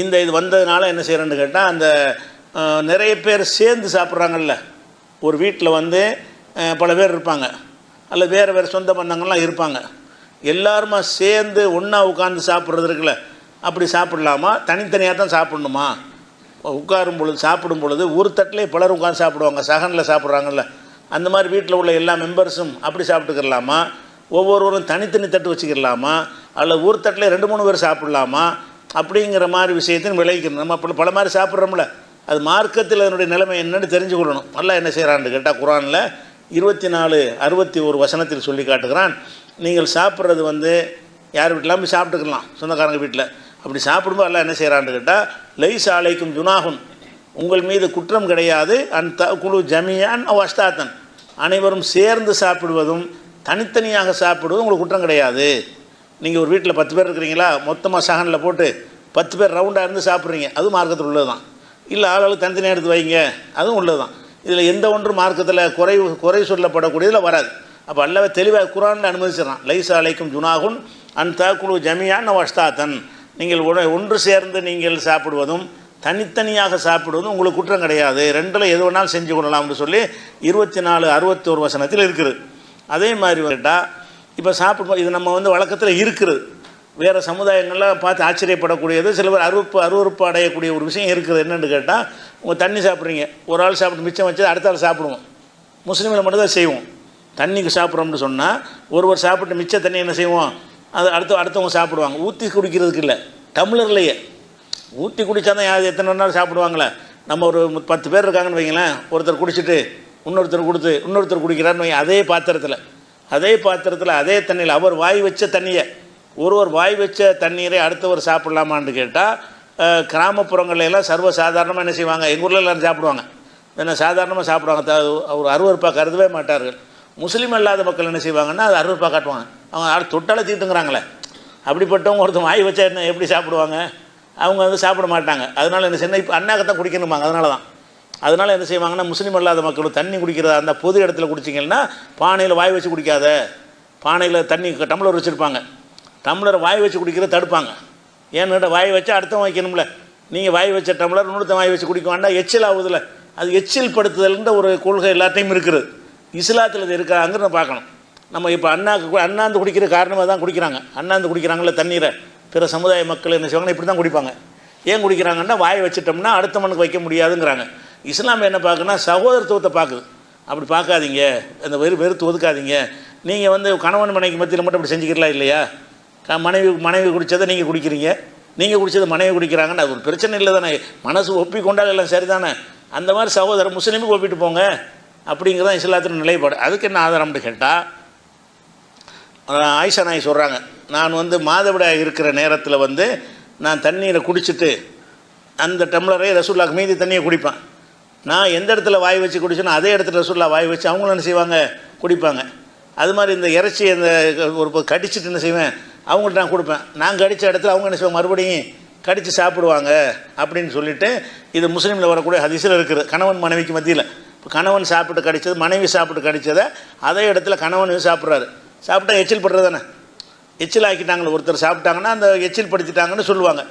இந்த இது வந்ததுனால என்ன செய்கிறேன்னு கேட்டால் அந்த நிறைய பேர் சேர்ந்து சாப்பிட்றாங்கல்ல. ஒரு வீட்டில் வந்து பல பேர் இருப்பாங்க. அல்ல வேறு வேறு சொந்த பந்தங்கள்லாம் இருப்பாங்க. எல்லாருமா சேர்ந்து ஒன்றா உட்காந்து சாப்பிட்றது இருக்குல்ல. அப்படி சாப்பிடலாமா? தனித்தனியாக தான் சாப்பிடணுமா? உட்காரும் பொழுது சாப்பிடும் பொழுது ஒரு தட்டிலே பலர் உட்காந்து சாப்பிடுவாங்க. சகனில் சாப்பிட்றாங்கல்ல. அந்த மாதிரி வீட்டில் உள்ள எல்லா மெம்பர்ஸும் அப்படி சாப்பிட்டுக்கிறலாமா ஒவ்வொருவரும் தனித்தனி தட்டு வச்சுக்கிடலாமா அல்ல ஒரு தட்டில் ரெண்டு மூணு பேர் சாப்பிட்லாமா? அப்படிங்கிற மாதிரி விஷயத்தையும் விளைவிக்கணும். நம்ம அப்படி பல மாதிரி சாப்பிட்றோம்ல. அது மார்க்கத்தில் அதனுடைய நிலைமை என்னன்னு தெரிஞ்சுக்கொள்ளணும். நல்லா என்ன செய்கிறான்னு கேட்டால் குரானில் இருபத்தி நாலு அறுபத்தி ஒரு வசனத்தில் சொல்லி காட்டுகிறான். நீங்கள் சாப்பிட்றது வந்து யார் வீட்டிலாம் போய் சாப்பிட்டுக்கலாம். சொந்தக்காரங்க வீட்டில் அப்படி சாப்பிடும்போது எல்லாம் என்ன செய்கிறான்னு கேட்டால் லைஸ் ஆலைக்கும் ஜுனாகும் உங்கள் மீது குற்றம் கிடையாது. அந்த குழு ஜமியான் அஸ்தாத்தன் அனைவரும் சேர்ந்து சாப்பிடுவதும் தனித்தனியாக சாப்பிடுவதும் உங்களுக்கு குற்றம் கிடையாது. நீங்கள் ஒரு வீட்டில் பத்து பேர் இருக்கிறீங்களா மொத்தமாக சகனில் போட்டு பத்து பேர் ரவுண்டாக இருந்து சாப்பிட்றீங்க. அதுவும் மார்க்கத்தில் உள்ளது தான் இல்லை ஆளாளுக்கு தனித்தனியாக எடுத்து வைங்க. அதுவும் உள்ளது தான் இதில் எந்த ஒன்றும் மார்க்கத்தில் குறைவு குறை சொல்லப்படக்கூடியதில் வராது. அப்போ அல்லவே தெளிவாக குரானில் அனுமதிச்சிடறான். லைசா அலைக்கும் ஜுனாகுன் அந்த குழு ஜமியான் வஷ்தாத்தன். நீங்கள் ஒன்று- ஒன்று சேர்ந்து நீங்கள் சாப்பிடுவதும் தனித்தனியாக சாப்பிடுவதும் உங்களுக்கு குற்றம் கிடையாது. ரெண்டில் எது வேணாலும் செஞ்சு கொள்ளலாம்னு சொல்லி இருபத்தி நாலு அறுபத்தோரு வசனத்தில் இருக்குது. அதே மாதிரி வந்துட்டால் இப்போ சாப்பிடுவோம் இது நம்ம வந்து வழக்கத்தில் இருக்குது. வேறு சமுதாயங்கள்லாம் பார்த்து ஆச்சரியப்படக்கூடியது சில பேர் அருவப்பு அருவறுப்பு அடையக்கூடிய ஒரு விஷயம் இருக்குது. என்னென்னு கேட்டால் உங்கள் தண்ணி சாப்பிட்றீங்க. ஒரு ஆள் சாப்பிட்டு மிச்சம் வச்சு அடுத்த ஆள் சாப்பிடுவோம். முஸ்லீமில் மட்டும்தான் செய்வோம். தண்ணிக்கு சாப்பிட்றோம்னு சொன்னால் ஒருவர் சாப்பிட்டு மிச்ச தண்ணி என்ன செய்வோம்? அது அடுத்து அடுத்தவங்க சாப்பிடுவாங்க. ஊற்றி குடிக்கிறதுக்கு இல்லை. டம்ளர்லையே ஊற்றி குடித்தா தான் யார் எத்தனை நாள் சாப்பிடுவாங்களே. நம்ம ஒரு பத்து பேர் இருக்காங்கன்னு வைங்களேன். ஒருத்தர் குடிச்சிட்டு இன்னொருத்தர் கொடுத்து இன்னொருத்தர் குடிக்கிறான்னு வைங்க. அதே பாத்திரத்தில். அதே பாத்திரத்தில் அதே தண்ணியில் அவர் வாய் வச்ச தண்ணியை ஒருவர் வாய் வச்ச தண்ணீரை அடுத்தவர் சாப்பிட்லாமான்னு கேட்டால் கிராமப்புறங்கள்ல எல்லாம் சர்வ சாதாரணமாக என்ன செய்வாங்க? எங்கள் ஊரில் எல்லாரும் சாப்பிடுவாங்க. என்ன சாதாரணமாக சாப்பிடுவாங்க. அவர் அருவருப்பாக கருதவே மாட்டார்கள். முஸ்லீம் அல்லாத மக்கள் என்ன செய்வாங்கன்னா அது அருவறுப்பாக காட்டுவாங்க. அவங்க யார் தொட்டால தீட்டுங்கிறாங்களே அப்படிப்பட்டவங்க ஒருத்தர் வாய் வச்சா என்ன எப்படி சாப்பிடுவாங்க? அவங்க வந்து சாப்பிட மாட்டாங்க. அதனால் என்ன செய்யணும்? இப்போ அண்ணாக்க குடிக்கணுமாங்க அதனால தான் அதனால் என்ன செய்வாங்கன்னா முஸ்லீம் அல்லாத மக்கள் தண்ணி குடிக்கிறதா அந்த பொது இடத்துல குடிச்சிங்கன்னா பானையில் வாய் வச்சு குடிக்காத. பானையில் தண்ணி டம்ளர் வச்சுருப்பாங்க. டம்ளரை வாய் வச்சு குடிக்கிறத தடுப்பாங்க. ஏன்னு வாய் வச்சு அடுத்தவன் வைக்கணும்ல. நீங்கள் வாய் வச்ச டம்ளர் இன்னொருத்தன் வாய் வச்சு குடிக்க வேண்டாம். எச்சில் ஆகுதுல அது எச்சில் படுத்துதல்ன்ற ஒரு கொள்கை எல்லாத்தையும் இருக்கிறது இஸ்லாத்தில் இது இருக்காங்கிறத பார்க்கணும். நம்ம இப்போ அண்ணாக்கு அண்ணாந்து குடிக்கிற காரணமாக தான் குடிக்கிறாங்க. அண்ணாந்து குடிக்கிறாங்களே தண்ணீரை. பிற சமுதாய மக்கள் என்ன செய்வாங்கன்னா இப்படி தான் குடிப்பாங்க. ஏன் குடிக்கிறாங்கன்னா வாய் வச்சிட்டோம்னா அடுத்தவனுக்கு வைக்க முடியாதுங்கிறாங்க. இஸ்லாம் என்ன பார்க்குன்னா சகோதரத்துவத்தை பார்க்குது. அப்படி பார்க்காதீங்க. அந்த வெறு வெறுத்து ஒதுக்காதீங்க. நீங்கள் வந்து கணவன் மனைவிக்கு மத்தியில் மட்டும் அப்படி செஞ்சுக்கலாம் இல்லையா? க- மனைவி மனைவி குடித்ததை நீங்கள் குடிக்கிறீங்க. நீங்கள் குடித்தது மனைவி குடிக்கிறாங்கன்னு அது ஒரு பிரச்சனை இல்லை தானே. மனசு ஒப்பி கொண்டால் எல்லாம் சரிதானே. அந்த மாதிரி சகோதரர் முஸ்லீமுக்கு ஒப்பிட்டு போங்க. அப்படிங்கிறதான் இஸ்லாத்தின் நிலைப்பாடு. அதுக்கு என்ன ஆதாரம்னு கேட்டால் ஆயிஷா நாய் சொல்கிறாங்க நான் வந்து மாதவிடாய் இருக்கிற நேரத்தில் வந்து நான் தண்ணீரை குடிச்சிட்டு அந்த டம்ளரை ரசூல்லாக்கு மீதி தண்ணியை குடிப்பேன். நான் எந்த இடத்துல வாய் வச்சு குடிச்சேனோ அதே இடத்துல ரசூல்லா வாய் வச்சு அவங்களும் என்ன செய்வாங்க? குடிப்பாங்க. அது மாதிரி இந்த இறைச்சி அந்த ஒரு கடிச்சிட்டு என்ன செய்வேன்? அவங்கள்ட்ட நான் கொடுப்பேன். நான் கடித்த இடத்துல அவங்க என்ன செய்வாங்க? மறுபடியும் கடித்து சாப்பிடுவாங்க அப்படின்னு சொல்லிவிட்டு இது முஸ்லீமில் வரக்கூடிய ஹதிசில் இருக்குது. கணவன் மனைவிக்கு மத்தியில். இப்போ கணவன் சாப்பிட்டு கடித்தது மனைவி சாப்பிட்டு கடித்ததை அதே இடத்துல கணவன் சாப்பிட்றாரு. சாப்பிட்டா எச்சில் படுறது தானே? எச்சில் ஆக்கிட்டாங்களே. ஒருத்தர் சாப்பிட்டாங்கன்னா அந்த எச்சில் படுத்திட்டாங்கன்னு சொல்லுவாங்க.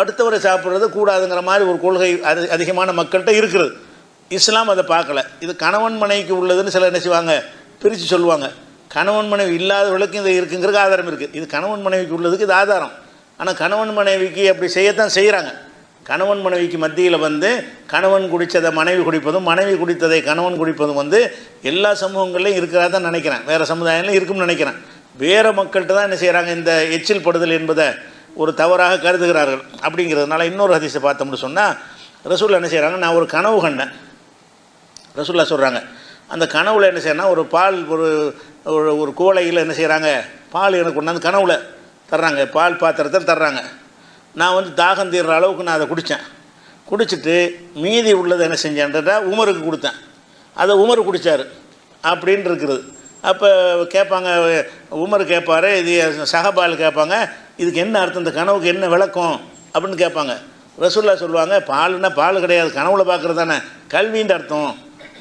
அடுத்தவரை சாப்பிட்றது கூடாதுங்கிற மாதிரி ஒரு கொள்கை அது அதிகமான மக்கள்கிட்ட இருக்குது இஸ்லாம் அதை பார்க்கல. இது கணவன் மனைவிக்கு உள்ளதுன்னு சிலர் என்ன செய்வாங்க? பிரித்து சொல்லுவாங்க. கணவன் மனைவி இல்லாதவர்களுக்கு இது இருக்குங்கிறதுக்கு ஆதாரம் இருக்குது இது கணவன் மனைவிக்கு உள்ளதுக்கு இது ஆதாரம். ஆனால் கணவன் மனைவிக்கு அப்படி செய்யத்தான் செய்கிறாங்க கணவன் மனைவிக்கு மத்தியில் வந்து கணவன் குடித்ததை மனைவி குடிப்பதும் மனைவி குடித்ததை கணவன் குடிப்பதும் வந்து எல்லா சமூகங்கள்லையும் இருக்கிறதா தான் நினைக்கிறேன். வேறு சமுதாயங்களும் இருக்கும்னு நினைக்கிறேன். வேறு மக்கள்கிட்ட தான் என்ன செய்கிறாங்க இந்த எச்சில் படுதல் என்பதை ஒரு தவறாக கருதுகிறார்கள். அப்படிங்கிறதுனால இன்னொரு ஹதீஸை பார்த்தோம்னு சொன்னால் ரசூல் என்ன செய்கிறாங்க நான் ஒரு கனவு கண்டேன். ரசுல்லா சொல்கிறாங்க அந்த கனவுல என்ன செய்யணும் ஒரு பால் ஒரு ஒரு ஒரு கோலையில் என்ன செய்கிறாங்க பால் எனக்கு கொண்டாந்து கனவுல தர்றாங்க. பால் பாத்திரத்தில் தர்றாங்க. நான் வந்து தாகம் தீர்ற அளவுக்கு நான் அதை குடித்தேன் குடிச்சிட்டு மீதி உள்ளதை என்ன செஞ்சேன்றத உமருக்கு கொடுத்தேன். அதை உமர் குடித்தார் அப்படின்னு இருக்கிறது அப்போ கேட்பாங்க உமர் கேட்பாரு இது சகபால் கேட்பாங்க இதுக்கு என்ன அர்த்தம்? இந்த கனவுக்கு என்ன விளக்கம்? அப்படின்னு கேட்பாங்க. ரசூல்லா சொல்லுவாங்க பாலுன்னா பால் கிடையாது. கனவுல பார்க்குறது தானே. கல்வின்ற அர்த்தம்.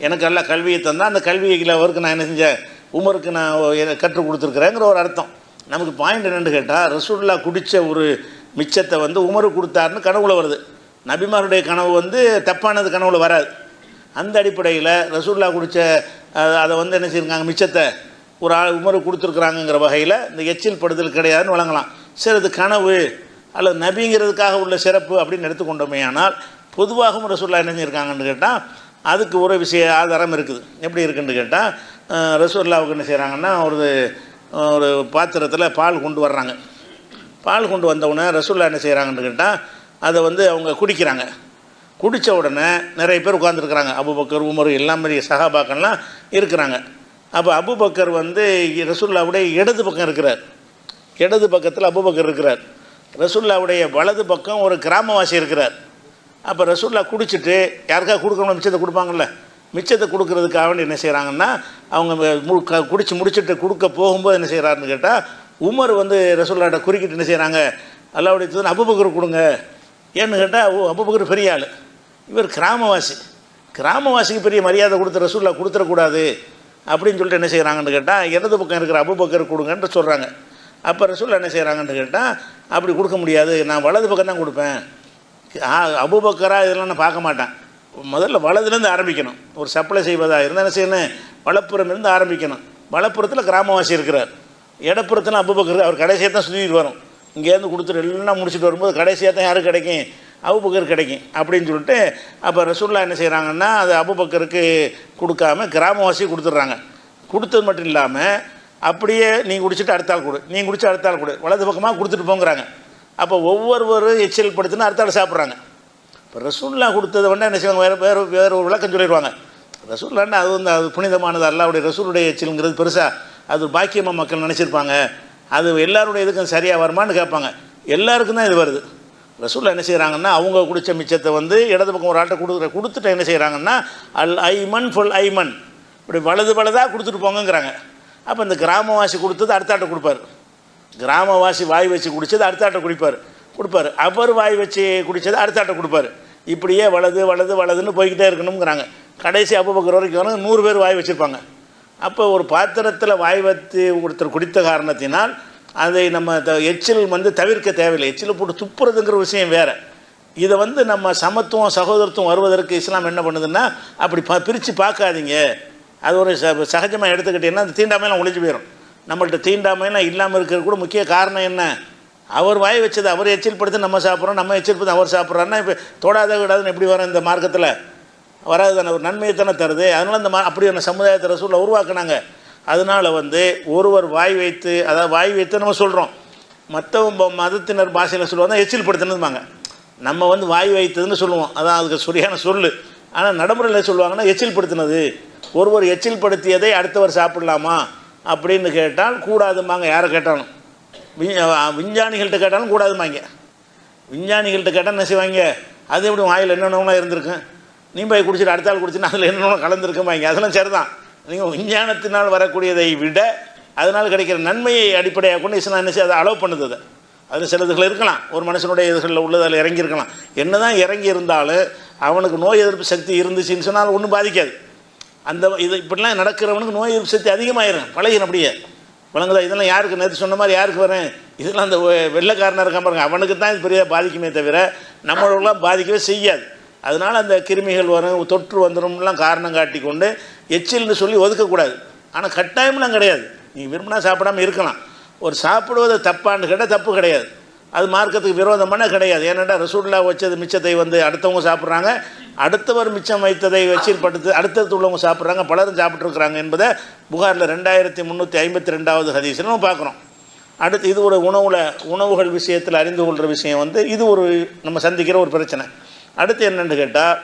எனக்கு எல்லாம் கல்வியை தந்தால் அந்த கல்வியில் அவருக்கு நான் என்ன செஞ்சேன் உமருக்கு நான் கற்றுக் கொடுத்துருக்குறேங்கிற ஒரு அர்த்தம். நமக்கு பாயிண்ட் என்னென்னு கேட்டால் ரசூல்லா குடித்த ஒரு மிச்சத்தை வந்து உமருக்கு கொடுத்தாருன்னு கனவுல வருது. நபிமாருடைய கனவு வந்து தப்பானது கனவுல வராது. அந்த அடிப்படையில் ரசூல்லா குடித்த அதை வந்து என்ன செய்யிருக்காங்க மிச்சத்தை ஒரு ஆள் உமரு கொடுத்துருக்குறாங்கங்கிற வகையில் இந்த எச்சில் படுதல் கிடையாதுன்னு வழங்கலாம். சரி இது கனவு அல்லது நபிங்கிறதுக்காக உள்ள சிறப்பு அப்படின்னு எடுத்துக்கொண்டோமே ஆனால் பொதுவாகவும் ரசூல்லா என்ன செஞ்சுருக்காங்கன்னு கேட்டால் அதுக்கு ஒரு விஷய ஆதாரம் இருக்குது. எப்படி இருக்குன்னு கேட்டால் ரசூல்லாவுக்கு என்ன செய்கிறாங்கன்னா ஒரு ஒரு பாத்திரத்தில் பால் கொண்டு வர்றாங்க. பால் கொண்டு வந்தவுடனே ரசூல்லா என்ன செய்கிறாங்கன்னு கேட்டால் அதை வந்து அவங்க குடிக்கிறாங்க. குடித்த உடனே நிறைய பேர் உட்காந்துருக்குறாங்க அபுபக்கர் உமர் எல்லாம் மாதிரி சகாபாக்கள்லாம் இருக்கிறாங்க. அப்போ அபுபக்கர் வந்து ரசூல்லாவுடைய இடது பக்கம் இருக்கிறார். இடது பக்கத்தில் அபுபக்கர் இருக்கிறார். ரசூல்லாவுடைய வலது பக்கம் ஒரு கிராமவாசி இருக்கிறார். அப்போ ரசூல்லா குடிச்சிட்டு யாருக்கா கொடுக்கணும் மிச்சத்தை கொடுப்பாங்கள்ல மிச்சத்தை கொடுக்கறதுக்காக வேண்டி என்ன செய்கிறாங்கன்னா அவங்க மு க- குடிச்சு முடிச்சுட்டு கொடுக்க போகும்போது என்ன செய்கிறாருன்னு கேட்டால் உமர் வந்து ரசூல்லாட்ட குறுக்கிட்டு என்ன செய்கிறாங்க அல்லாவுடைய தூதன் அபுபக்கர் கொடுங்க. ஏன்னு கேட்டால் ஓ அபுபக்கர் பெரிய ஆள். இவர் கிராமவாசி. கிராமவாசிக்கு பெரிய மரியாதை கொடுத்து ரசூல்லா கொடுத்துடக்கூடாது அப்படின்னு சொல்லிட்டு என்ன செய்கிறாங்கன்னு கேட்டால் இடது பக்கம் இருக்கிற அபுபக்கர் கொடுங்கன்ட்டு சொல்கிறாங்க அப்போ ரசூல்லா என்ன செய்கிறாங்கன்னு கேட்டால் அப்படி கொடுக்க முடியாது. நான் வலது பக்கம் தான் கொடுப்பேன். அபூபக்கரா இதெல்லாம் நான் பார்க்க மாட்டேன். முதல்ல வலதுலேருந்து ஆரம்பிக்கணும். ஒரு சப்ளை செய்வதாக இருந்தால் என்ன செய்யணும்? வலப்புறம் இருந்து ஆரம்பிக்கணும். வலப்புறத்தில் கிராமவாசி இருக்கிறார். இடப்புறத்தில் அபுபக்கர் அவர் கடைசியாக தான் சுற்றிட்டு வரும். இங்கேருந்து கொடுத்துட்டு எல்லாம் முடிச்சுட்டு வரும்போது கடைசியாக தான் யாருக்கு கிடைக்கும்? அபுபக்கர் கிடைக்கும். அப்படின்னு சொல்லிட்டு அப்போ ரசூல்லா என்ன செய்கிறாங்கன்னா அது அபுபக்கருக்கு கொடுக்காம கிராமவாசி கொடுத்துட்றாங்க. கொடுத்தது மட்டும் இல்லாமல் அப்படியே நீ குடிச்சிட்டு அடுத்தால் கொடு. நீ குடிச்சு அடுத்தால் கொடு. வலது பக்கமாக கொடுத்துட்டு போங்கிறாங்க. அப்போ ஒவ்வொருவரும் எச்சில் படுத்துன்னு அடுத்த சாப்பிட்றாங்க. இப்போ ரசூல்லா கொடுத்தது வந்து என்ன செய்வாங்க? வேறு வேறு வேறு ஒரு விளக்கம் சொல்லிடுவாங்க. ரசூல்லான்னா அது வந்து அது புனிதமானது அல்லாவுடைய ரசூலுடைய எச்சிலுங்கிறது பெருசாக அது பாக்கியமாக மக்கள் நினச்சிருப்பாங்க. அது எல்லாருடைய இதுக்கும் சரியாக வருமான்னு கேட்பாங்க. எல்லாருக்கும் தான் இது வருது. ரசூல் என்ன செய்கிறாங்கன்னா அவங்க குடித்த மிச்சத்தை வந்து இடது பக்கம் ஒரு ஆட்டை கொடுக்குற கொடுத்துட்டு என்ன செய்கிறாங்கன்னா அல் ஐமன் ஃபுல் ஐமன். இப்படி வலது வலதாக கொடுத்துட்டு போங்கங்கிறாங்க. அப்போ இந்த கிராமவாசி கொடுத்தது அடுத்த ஆட்டை கொடுப்பாரு. கிராமவாசி வாய் வச்சு குடித்தது அடுத்தாட்ட குடிப்பார். கொடுப்பாரு. அவர் வாய் வச்சு குடித்தது அடுத்த கொடுப்பார் கொடுப்பாரு. இப்படியே வலது வலது வலதுன்னு போய்கிட்டே இருக்கணுங்கிறாங்க கடைசி அபுபக்கர் வரைக்கும் வரும் நூறு பேர் வாய் வச்சுருப்பாங்க. அப்போ ஒரு பாத்திரத்தில் வாய் வைத்து ஒருத்தர் குடித்த காரணத்தினால் அதை நம்ம த எச்சில் வந்து தவிர்க்க தேவையில்லை. எச்சில் போட்டு துப்புறதுங்கிற விஷயம் வேறு. இதை வந்து நம்ம சமத்துவம் சகோதரத்துவம் வருவதற்கு இஸ்லாம் என்ன பண்ணுதுன்னா அப்படி ப பிரித்து பார்க்காதீங்க. அது ஒரு ச சகஜமாக எடுத்துக்கிட்டிங்கன்னா அந்த தீண்டாமையெல்லாம் ஒழிஞ்சு போயிடும் நம்மள்ட்ட தீண்டாமையெல்லாம் இல்லாமல் இருக்கிறது கூட முக்கிய காரணம் என்ன? அவர் வாய் வச்சது அவர் எச்சில் படுத்து நம்ம சாப்பிட்றோம் நம்ம எச்சில் படுத்து அவர் சாப்பிட்றாருன்னா இப்போ தொடாத விடாதுன்னு எப்படி வரும் இந்த மார்க்கத்தில்? வராது தானே ஒரு நன்மையை தானே தருது. அதனால் இந்த மா அப்படியான சமுதாயத்தை ரசூலில் உருவாக்குனாங்க. அதனால் வந்து ஒருவர் வாய் வைத்து அதாவது வாய் வைத்து நம்ம சொல்கிறோம் மற்ற மதத்தினர் பாஷையில் சொல்லுவாங்க எச்சில் படுத்துனதுமாங்க நம்ம வந்து வாய் வைத்ததுன்னு சொல்லுவோம். அதான் அதுக்கு சரியான சொல்லு. ஆனால் நடைமுறையில் சொல்லுவாங்கன்னா எச்சில் படுத்தினது ஒருவர் எச்சில் படுத்தியதை அடுத்தவர் சாப்பிடலாமா? அப்படின்னு கேட்டால் கூடாதுமாங்க யாரை கேட்டாலும்? விஞ்ஞானிகள்கிட்ட கேட்டாலும் கூடாதுமாங்க விஞ்ஞானிகள்கிட்ட கேட்டால் என்ன செய்வாங்க? அது எப்படி வாயில் என்னென்னலாம் இருந்திருக்கும் நீ போய் குடிச்சிட்டு அடுத்த ஆள் குடிச்சுன்னா அதில் என்னென்ன கலந்துருக்குமாங்க அதெல்லாம் சரிதான். நீங்கள் விஞ்ஞானத்தினால் வரக்கூடியதை விட அதனால் கிடைக்கிற நன்மையை அடிப்படையாக கொண்டு இஸ்லாம் என்ன செய்ய அதை அலோவ் பண்ணுது அதை. அதில் சிலதுகள் இருக்கலாம். ஒரு மனுஷனுடைய இதுகளில் உள்ளது அதில் இறங்கி என்ன தான் இறங்கி இருந்தாலும் அவனுக்கு நோய் எதிர்ப்பு சக்தி இருந்துச்சுன்னு சொன்னால் ஒன்றும் பாதிக்காது. அந்த இது இப்படிலாம் நடக்கிறவனுக்கு நோய் எதிர்ப்பு சக்தி அதிகமாயிரும். பழகின அப்படியே. விளங்குதா இதெல்லாம் யாருக்கு? நேற்று சொன்ன மாதிரி யாருக்கு வரேன்? இதெல்லாம் அந்த வெ- வெள்ளைக்காரனாக இருக்கான் பாருங்க. அவனுக்கு தான் இது பெரிய பாதிக்குமே தவிர நம்மளோடலாம் பாதிக்கவே செய்யாது. அதனால் அந்த கிருமிகள் வரும் தொற்று வந்துடும்லாம் காரணம் காட்டி கொண்டு எச்சில்னு சொல்லி ஒதுக்கக்கூடாது. ஆனால் கட்டாயம்லாம் கிடையாது. நீ விரும்பினா சாப்பிடாம இருக்கலாம். ஒரு சாப்பிடுவது தப்பான்னு கேட்டால் தப்பு கிடையாது. அது மார்க்கத்துக்கு விரோதமான கிடையாது. ஏன்னாடா ரசூல்லா வச்சது மிச்சத்தை வந்து அடுத்தவங்க சாப்பிட்றாங்க. அடுத்தவர் மிச்சம் வைத்ததை வச்சில் படுத்து அடுத்தடுத்து உள்ளவங்க சாப்பிட்றாங்க. பலரும் சாப்பிட்ருக்குறாங்க என்பதை புகாரில் ரெண்டாயிரத்தி முந்நூற்றி ஐம்பத்தி ரெண்டாவது ஹதீஸில் நம்ம பார்க்குறோம். அடுத்து இது ஒரு உணவுல உணவுகள் விஷயத்தில் அறிந்து கொள்கிற விஷயம் வந்து இது ஒரு நம்ம சந்திக்கிற ஒரு பிரச்சனை. அடுத்து என்னென்னு கேட்டால்